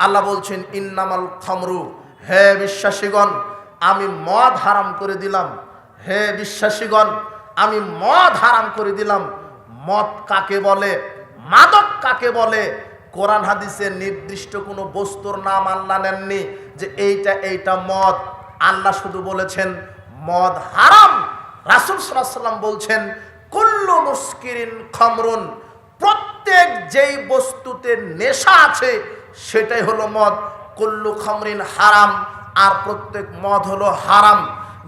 আল্লাহ বলছেন, ইন্নামাল খামরু, হে বিশ্বাসীগণ, আমি মদ হারাম করে দিলাম। হে বিশ্বাসীগণ, আমি মদ হারাম করে দিলাম। মদ কাকে বলে? মাদক কাকে বলে? কোরআন হাদিসে নির্দিষ্ট কোনো বস্তুর নাম আল্লাহ নেননি যে এইটা এইটা মদ। আল্লাহ শুধু বলেছেন, মদ হারাম। রাসুল সাল্লাম বলছেন, কুল্লু মুস্কিরিন খমরুন, প্রত্যেক যেই বস্তুতে নেশা আছে সেটাই হলো মদ। কুল্লু খমরিন হারাম, আর প্রত্যেক মদ হলো হারাম।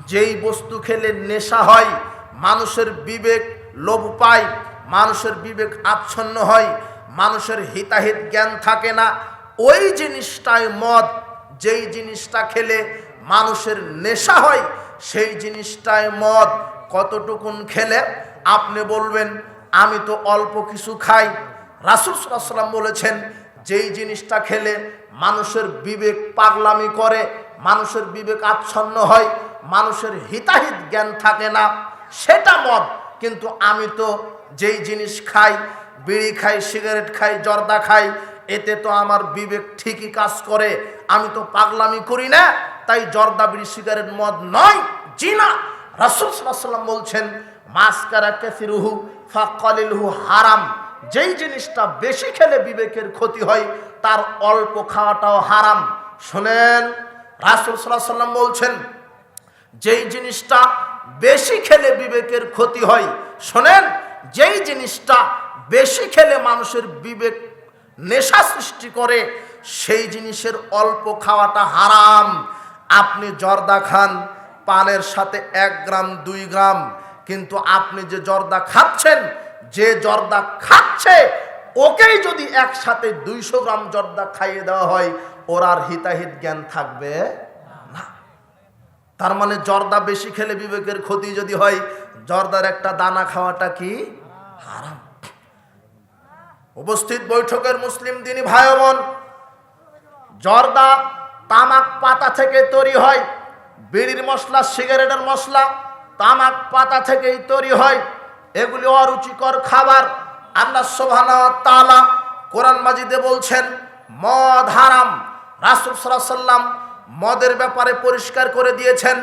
যেই বস্তু খেলে নেশা হয়, মানুষের বিবেক লোভ পায়, মানুষের বিবেক আচ্ছন্ন হয়, মানুষের হিতাহিত জ্ঞান থাকে না। ওই জিনিসটাই মদ। যেই জিনিসটা খেলে মানুষের নেশা হয়, সেই জিনিসটাই মদ। কতটুকুন খেলে? আপনি বলবেন, আমি তো অল্প কিছু খাই। রাসুল সাল্লাম বলেছেন যেই জিনিসটা খেলে মানুষের বিবেক পাগলামি করে, মানুষের বিবেক আচ্ছন্ন হয়, মানুষের হিতাহিত জ্ঞান থাকে না, সেটা মদ। কিন্তু আমি তো যেই জিনিস খাই, বিড়ি খাই, সিগারেট খাই, জর্দা খাই, এতে তো আমার বিবেক ঠিকই কাজ করে। আমি তো পাগলামি করি না, তাই জর্দা, বিড়ি, সিগারেট মদ নয় জি না রাসুল সাল্লাম বলছেন, মাস্কারা কেসিরুহু ফাকলিলহু হারাম। যেই জিনিসটা বেশি খেলে বিবেকের ক্ষতি হয়, তার অল্প খাওয়াটাও হারাম। শোনেন, রাসুল সাল্লাহ সাল্লাম বলছেন, যেই জিনিসটা বেশি খেলে বিবেকের ক্ষতি হয়, শোনেন, যেই জিনিসটা বেশি খেলে মানুষের বিবেক নেশা সৃষ্টি করে, সেই জিনিসের অল্প খাওয়াটা হারাম। আপনি জর্দা খান, পানের সাথে এক গ্রাম, দুই গ্রাম, কিন্তু আপনি যে জর্দা খাচ্ছেন যে জর্দা খাচ্ছে, ওকেই যদি একসাথে দুইশো গ্রাম জর্দা খাইয়ে দেওয়া হয়, ওর আর হিতাহিত জ্ঞান থাকবে না। তার মানে জর্দা বেশি খেলে বিবেকের ক্ষতি যদি হয়, জর্দার একটা দানা খাওয়াটা কি? হারাম। উপস্থিত বৈঠকের মুসলিম দিনী ভাই বোন, জর্দা তামাক পাতা থেকে তৈরি হয়, বিড়ির মশলা, সিগারেটের মশলা তামাক পাতা থেকেই তৈরি হয়। এগুলি অরুচিকর খাবার। আল্লাহ সোভানা তালা কোরআন মাজিদে বলছেন, মদ হারাম। রাসুল সাল্লাম মদের ব্যাপারে পরিষ্কার করে দিয়েছেন,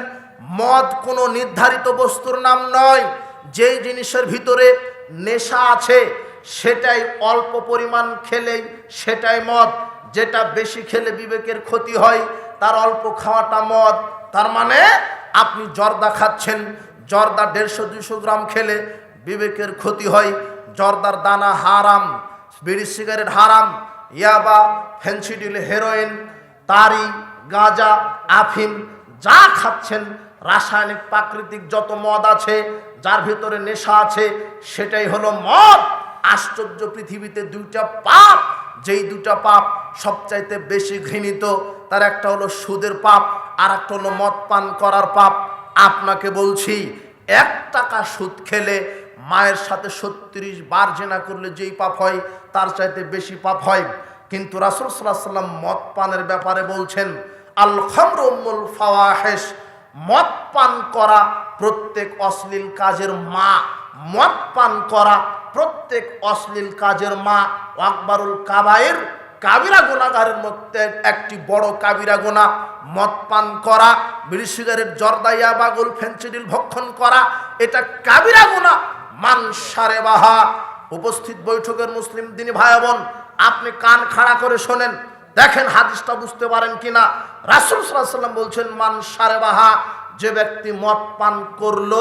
মদ কোনো নির্ধারিত বস্তুর নাম নয়, যেই জিনিসের ভিতরে নেশা আছে, সেটাই অল্প পরিমাণ খেলেই সেটাই মদ। যেটা বেশি খেলে বিবেকের ক্ষতি হয়, তার অল্প খাওয়াটা মদ। তার মানে আপনি জর্দা খাচ্ছেন, জর্দা দেড়শো দুশো গ্রাম খেলে বিবেকের ক্ষতি হয়, জর্দার দানা হারাম, বিড়ি সিগারেট হারাম, ইয়াবা, ফেন্সিডিল, হেরোইন, তারি, গাঁজা, আফিম, যা খাচ্ছেন, রাসায়নিক প্রাকৃতিক যত মদ আছে, যার ভিতরে নেশা আছে, সেটাই হলো মদ। আশ্চর্য পৃথিবীতে দুইটা পাপ, যেই দুটা পাপ সবচাইতে বেশি ঘৃণিত, তার একটা হলো সুদের পাপ, আর একটা হলো মদ পান করার পাপ। আপনাকে বলছি, এক টাকা সুদ খেলে মায়ের সাথে ছত্রিশ বার জেনা করলে যেই পাপ হয়, তার চাইতে বেশি পাপ হয়। কিন্তু রাসুল সাল্লাহ সাল্লাম মদ পানের ব্যাপারে বলছেন আল খমরুল ফাওয়াহেস মদ পান করা প্রত্যেক অশ্লীল কাজের মা, মদ পান করা প্রত্যেক অশ্লীল কাজের মা, আকবরুল কাবায়ের, কাবিরা গুণাগারের মধ্যে একটি বড় কাবিরা গোনা, মদ পান করা, বিড়ি সিগারেট জর্দাইয়া বাগুল ফেন্সিডিল ভক্ষণ করা, এটা কাবিরা গুণা মান সারে বাহা। উপস্থিত বৈঠকের মুসলিম দিনী ভাই বোন, আপনি কান খাড়া করে শোনেন। দেখেন হাদিসটা বুঝতে পারেন কিনা। রাসুল সাল্লাম বলছেন, মান সারে বাহা, যে ব্যক্তি মদ পান করল,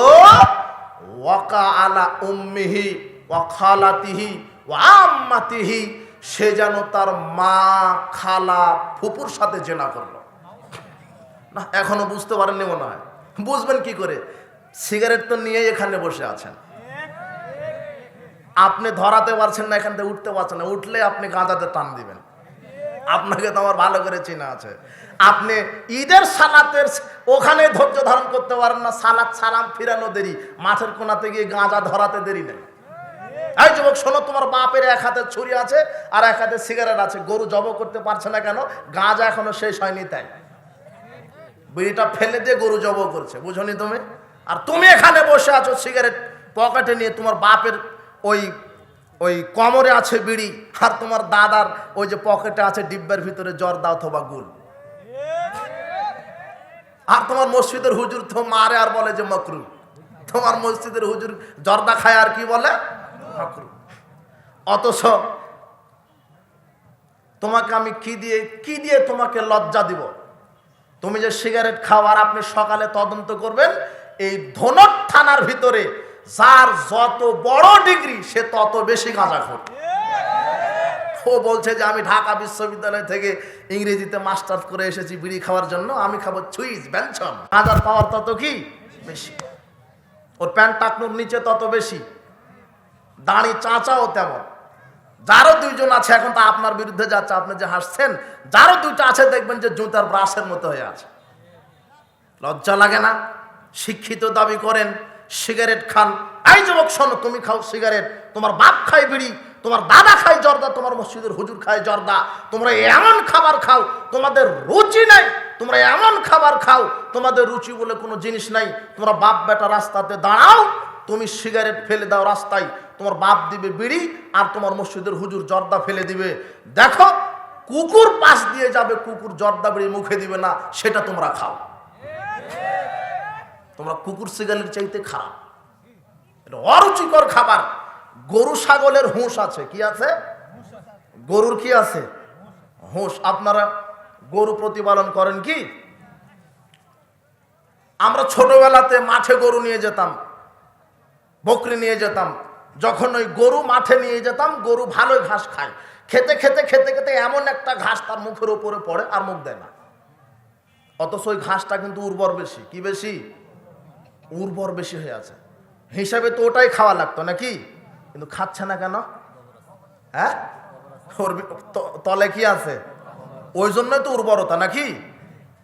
ওয়াকা আলা উম্মিহি ওয়াখালাতিহি ওয়াম্মাতিহি সে যেন তার মা খালা ফুপুর সাথে জেনা করল। না, এখনও বুঝতে পারেননি মনে হয়। বুঝবেন কি করে? সিগারেট তো নিয়ে এখানে বসে আছেন। আপনি ধরাতে পারছেন না, এখান থেকে উঠতে পারছেন না। উঠলে আপনি গাঁজাতে টান দিবেন। আপনাকে তো আমার ভালো করে চেনা আছে। আপনি ঈদের সালাতের ওখানে ধৈর্য ধারণ করতে পারেন না, সালাত সালাম ফিরানো দেরি। মাছের কোনাতে গিয়ে গাঁজা ধরাতে দেরি নেই। এই যুবক, শোনো, তোমার বাপের এক হাতে ছুরি আছে আর এক হাতে সিগারেট আছে। গরু জব করতে পারছে না কেন? গাঁজা এখনও শেষ হয়নি তাই। বিড়িটা ফেলে দিয়ে গরু জব করছে, বুঝনি তুমি? আর তুমি এখানে বসে আছো সিগারেট পকেটে নিয়ে তোমার বাপের ওই ওই কমরে আছে বিড়ি আর তোমার দাদার ওই যে পকেটে আছে ডিব্বার ভিতরে জর্দা অথবা গুল আর তোমার মসজিদের হুজুর তো মারে আর বলে যে মকরু। তোমার মসজিদের হুজুর জর্দা খায় আর কি বলে? মকরু। অথচ তোমাকে আমি কি দিয়ে কি দিয়ে তোমাকে লজ্জা দিব? তুমি যে সিগারেট খাও আর আপনি সকালে তদন্ত করবেন, এই ধনট থানার ভিতরে যার যত বড় ডিগ্রি, সে তত বেশি গাঁজা খোর। ও বলছে যে, আমি ঢাকা বিশ্ববিদ্যালয় থেকে ইংরেজিতে মাস্টার্স করে এসেছি বিড়ি খাওয়ার জন্য, আমি খাব সুইচ ব্যঞ্জন গাঁজার পাওয়ার তত কি? বেশি। ওর প্যান্ট টাকনুর নিচে তত বেশি। দাঁড়ি চাঁচাও তেমন। যারও দুইজন আছে, এখন তো আপনার বিরুদ্ধে যাচ্ছে, আপনি যে হাসছেন, যারও দুইটা আছে, দেখবেন যে জুতার ব্রাশের মতো হয়ে আছে। লজ্জা লাগে না? শিক্ষিত দাবি করেন সিগারেট খান। আই যুবক শোনো, তুমি খাও সিগারেট। তোমার বাপ খায় বিড়ি, তোমার দাদা খায় জর্দা, তোমার মসজিদের হুজুর খায় জর্দা। তোমরা এমন খাবার খাও, তোমাদের রুচি নাই, তোমরা এমন খাবার খাও, তোমাদের রুচি বলে কোনো জিনিস নাই। তোমরা বাপ বেটা রাস্তাতে দাঁড়াও, তুমি সিগারেট ফেলে দাও রাস্তায়। তোমার বাপ দিবে বিড়ি আর তোমার মসজিদের হুজুর জর্দা ফেলে দিবে। দেখো, কুকুর পাশ দিয়ে যাবে, কুকুর জর্দা বিড়ি মুখে দিবে না, সেটা তোমরা খাও। তোমরা কুকুর সিগারেট চাইতে খারাপ। অরুচিকর খাবার। গরু ছাগলের হুঁশ আছে। কি আছে? গরুর কি আছে? হুঁশ। আপনারা গরু প্রতিপালন করেন কি? আমরা ছোটবেলাতে মাঠে গরু নিয়ে যেতাম, বকরি নিয়ে যেতাম। যখন ওই গরু মাঠে নিয়ে যেতাম, গরু ভালোই ঘাস খায়। খেতে খেতে খেতে খেতে এমন একটা ঘাস তার মুখের উপরে পড়ে আর মুখ দেয় না। অথচ ওই ঘাসটা কিন্তু উর্বর বেশি। কি বেশি? উর্বর বেশি হয়ে আছে। হিসাবে তো ওটাই খাওয়া লাগতো নাকি? কিন্তু খাচ্ছে না কেন? হ্যাঁ? তলে কি আছে? ওই জন্যই তো উর্বরতা নাকি?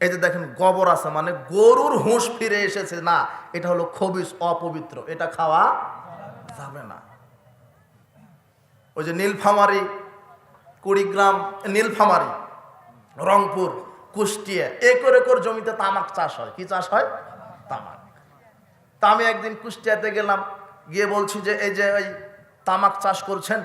এই যে দেখেন, গোবর আছে মানে গরুর হুঁশ ফিরে এসেছে। না, এটা হলো খবিস অপবিত্র। এটা খাওয়া যাবে না। ওই যে নীলফামারি, কুড়িগ্রাম, নীলফামারি, রংপুর, কুষ্টিয়া, একর একর জমিতে তামাক চাষ হয়। কি চাষ হয়? তা আমি একদিন কুষ্টিয়াতে গেলাম গিয়ে বলছি যে এই যে ওই তামাক চাষ করছেন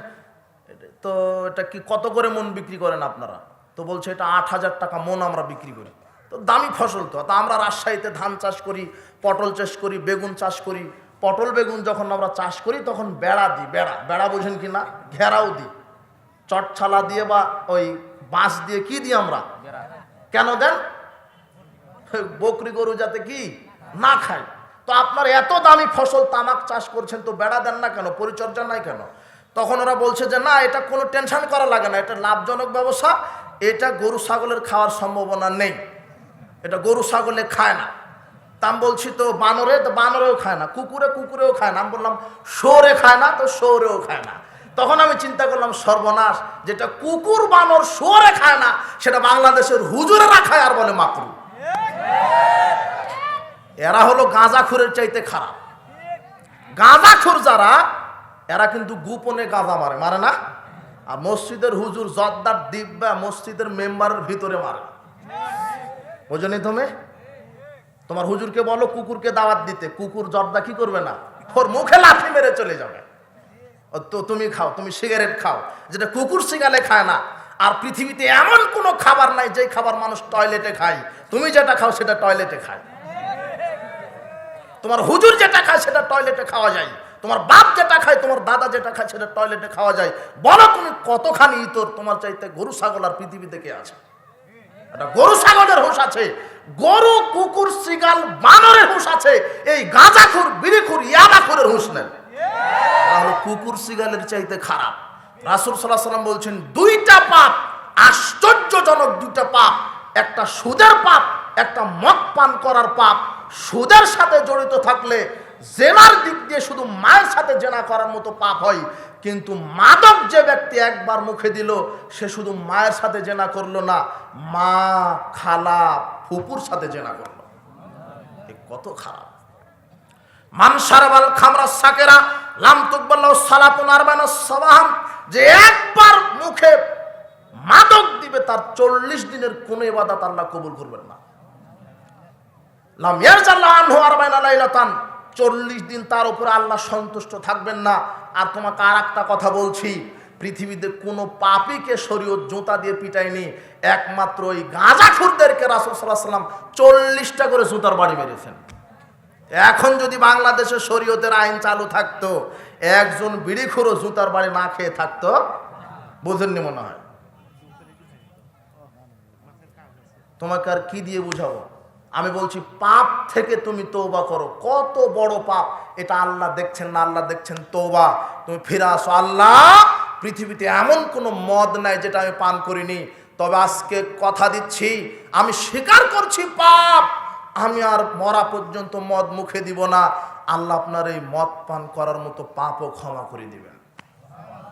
তো এটা কি কত করে মন বিক্রি করেন আপনারা? তো বলছে এটা আট হাজার টাকা মন আমরা বিক্রি করি। তো দামি ফসল তো তা আমরা রাজশাহীতে ধান চাষ করি পটল চাষ করি বেগুন চাষ করি। পটল বেগুন যখন আমরা চাষ করি তখন বেড়া দিই বেড়া। বেড়া বোঝেন কি না? ঘেরাও দিই। চটছালা দিয়ে বা ওই বাঁশ দিয়ে কি দিই আমরা? কেন দেন? বকরি গরু যাতে কি না খায়। তো আপনার এত দামি ফসল তামাক চাষ করছেন, তো বেড়া দেন না কেন? পরিচর্যা নাই কেন? তখন ওরা বলছে যে, না, এটা কোনো টেনশন করা লাগে না, এটা লাভজনক ব্যবসা, এটা গরু ছাগলের খাওয়ার সম্ভাবনা নেই। এটা গরু ছাগলে খায় না। তা আমি বলছি, তো বানরে, তো বানরেও খায় না, কুকুরে কুকুরেও খায় না। আমি বললাম, শোরে খায় না, তো শোরেও খায় না। তখন আমি চিন্তা করলাম, সর্বনাশ, যেটা কুকুর বানর শোরে খায় না, সেটা বাংলাদেশের হুজুরেরা খায় আর বলে মাকরু। এরা হলো গাঁজাখুরের চাইতে খারাপ। গাঁজাখুর যারা, এরা কিন্তু গোপনে গাঁজা মারে মারে না? আর মসজিদের হুজুর জর্দার দিব্যা মসজিদের মেম্বারের ভিতরে মারে। বোঝনি তুমি? তোমার হুজুরকে বলো, কুকুরকে দাওয়াত দিতে। কুকুর জর্দা কি করবে না? ওর মুখে লাথি মেরে চলে যাবে। তো তুমি খাও, তুমি সিগারেট খাও। যেটা কুকুর সিগালে খায় না, আর পৃথিবীতে এমন কোনো খাবার নাই যে খাবার মানুষ টয়লেটে খায়। তুমি যেটা খাও সেটা টয়লেটে খায়। তোমার হুজুর যেটা খায় সেটা টয়লেটে খাওয়া যায়। তোমার বাপ যেটা খায়, তোমার দাদা যেটা খায় সেটা টয়লেটে খাওয়া যায়। বলো তুমি কতখানি ইতর তোমার চাইতে গরু, ছাগল আর পৃথিবীতে কে আছে? একটা গরু, ছাগলের হুঁশ আছে। গরু, কুকুর, সিগাল, বানরের হুঁশ আছে। এই গাঁজাখুর, বিড়িখুর, ইয়াবাখুরের হুঁশ নেন। এরা হলো কুকুর, সিগালের চাইতে খারাপ। রাসুল সাল্লাহ সাল্লাম বলছেন, দুইটা পাপ, আশ্চর্যজনক দুইটা পাপ। একটা সুদের পাপ, একটা মদ পান করার পাপ। সুদের সাথে জড়িত থাকলে জেনার দিক দিয়ে শুধু মায়ের সাথে জেনা করার মতো পাপ হয়। কিন্তু মাদক যে ব্যক্তি একবার মুখে দিল, সে শুধু মায়ের সাথে জেনা করল না, মা, খালা, ফুপুর সাথে জেনা করল। কত খারাপ। মানসারবাল খামরা সাকেরা, লাম তুকবাল্লাহ সালাতুন আরবানা সাবাহাম, যে একবার মুখে মাদক দিবে, তার চল্লিশ দিনের কোন ইবাদত আল্লাহ কবুল করবেন না। চল্লিশ দিন তার উপরে আল্লাহ সন্তুষ্ট থাকবেন না। আর তোমাকে আর একটা কথা বলছি, পৃথিবীতে কোনো পাপিকে শরীয়ত জুতা দিয়ে পিটায়নি, একমাত্র ওই গাঁজাখুরদেরকে রাসুল সাল্লাহ সাল্লাম চল্লিশটা করে জুতার বাড়ি মেরেছেন। এখন যদি বাংলাদেশে শরীয়তের আইন চালু থাকতো, একজন বিড়িখুরো জুতার বাড়ি না খেয়ে থাকতো, বোঝেননি মনে হয়? তোমাকে আর কি দিয়ে বুঝাবো? আমি বলছি, পাপ থেকে তুমি তৌবা করো। কত বড় পাপ। এটা আল্লাহ দেখছেন না, আল্লাহ দেখছেন তৌবা তুমি ফিরে আসো, আল্লাহ, পৃথিবীতে এমন কোনো মদ নাই যেটা আমি পান করিনি। তবে আজকে কথা দিচ্ছি, আমি স্বীকার করছি পাপ। আমি আর মরা পর্যন্ত মদ মুখে দিব না। আল্লাহ আপনার এই মদ পান করার মতো পাপও ক্ষমা করে দিবেন।